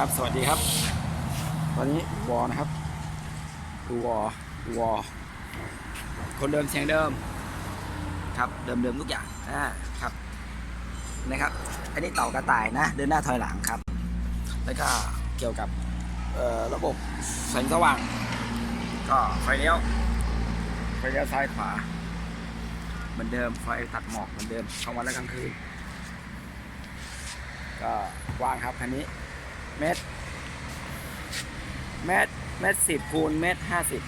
ครับ สวัสดีครับ ตอนนี้วอนะครับ ดูวอดูวอ คนเดิมเสียงเดิม ครับ เดิมเดิมทุกอย่าง อ่า ครับ นะครับ อันนี้เต่ากระต่ายนะ เดินหน้าถอยหลังครับ แล้วก็เกี่ยวกับระบบแสงสว่าง ก็ไฟเลี้ยว ไฟเลี้ยวซ้ายขวา เหมือนเดิม ไฟตัดหมอกเหมือนเดิมกลางวันและกลางคืน ก็ว้างครับคันนี้ เมตร เมตร เมตรสิบคูณเมตรห้าสิบ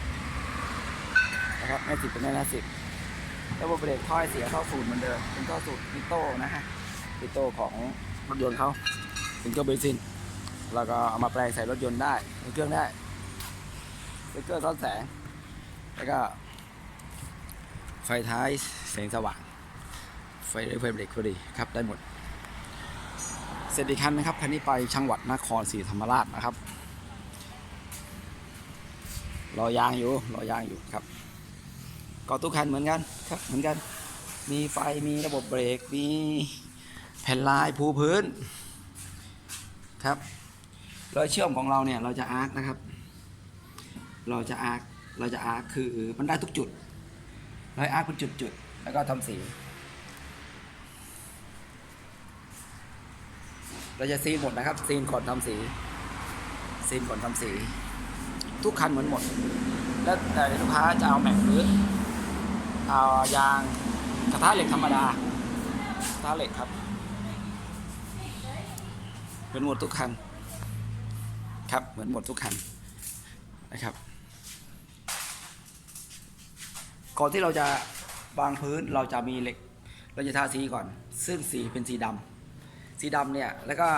นะครับ เมตรสิบเป็นเมตรห้าสิบระบบเบรกถ้อยเสียท่อสูตรเหมือนเดิม เป็นท่อสูตรปิโต้นะฮะปิโต้ของรถยนต์เขาเป็นเครื่องเบนซิน แล้วก็เอามาแปลงใส่รถยนต์ได้ในเครื่องได้สติ๊กเกอร์ซ้อนแสง แล้วก็ไฟท้ายแสงสว่าง ไฟไฟเบรกพอดีครับได้หมด เสร็จอีกคันนะครับคันนี้ไปจังหวัดนครศรีธรรมราชนะครับรอยางอยู่รอยางอยู่ครับ ก็ทุกคันเหมือนกันครับเหมือนกัน มีไฟมีระบบเบรกมีแผ่นลายภูพื้นครับรอยเชื่อมของเราเนี่ยเราจะอาร์คนะครับ เราจะอาร์คเราจะอาร์คคือมันได้ทุกจุดเราอาร์คเป็นจุดๆแล้วก็ทำสี เราจะซีนหมดนะครับซีนก่อนทำสีซีนก่อนทำสี ทุกคันเหมือนหมด แล้วแต่ลูกค้าจะเอาแม็กหรือเอายางกระทะเหล็กธรรมดากระทะเหล็กครับ เป็นหมดทุกคันครับเหมือนหมดทุกคันนะครับก่อนที่เราจะวางพื้นเราจะมีเหล็ก เราจะทาสีก่อน ซึ่งสีเป็นสีดำ สีดำเนี่ย แล้วก็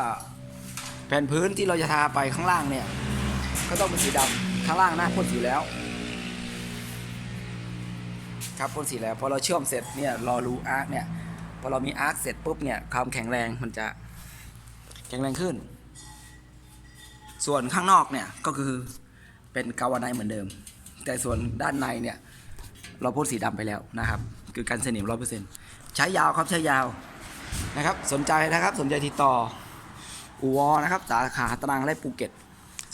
แผ่นพื้นที่เราจะทาไปข้างล่างเนี่ย ก็ต้องเป็นสีดำข้างล่างหน้าพ่นสีแล้ว ครับพ่นสีแล้วพอเราเชื่อมเสร็จเนี่ยรอรูอาร์คเนี่ยพอเรามีอาร์คเสร็จปุ๊บเนี่ยความแข็งแรงมันจะแข็งแรงขึ้น ส่วนข้างนอกเนี่ยก็คือเป็นกาวไนเหมือนเดิม แต่ส่วนด้านในเนี่ยเราพ่นสีดำไปแล้วนะครับ คือกันสนิมร้อยเปอร์เซ็นต์ใช้ยาวครับใช้ยาว นะครับ สนใจนะครับ สนใจติดต่ออูวอนะครับ สาขาตรังและภูเก็ต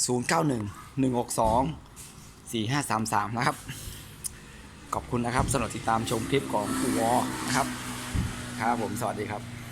091 162 4533 นะครับ ขอบคุณนะครับสำหรับติดตามชมคลิปของอูวอนะครับ ครับผม สวัสดีครับ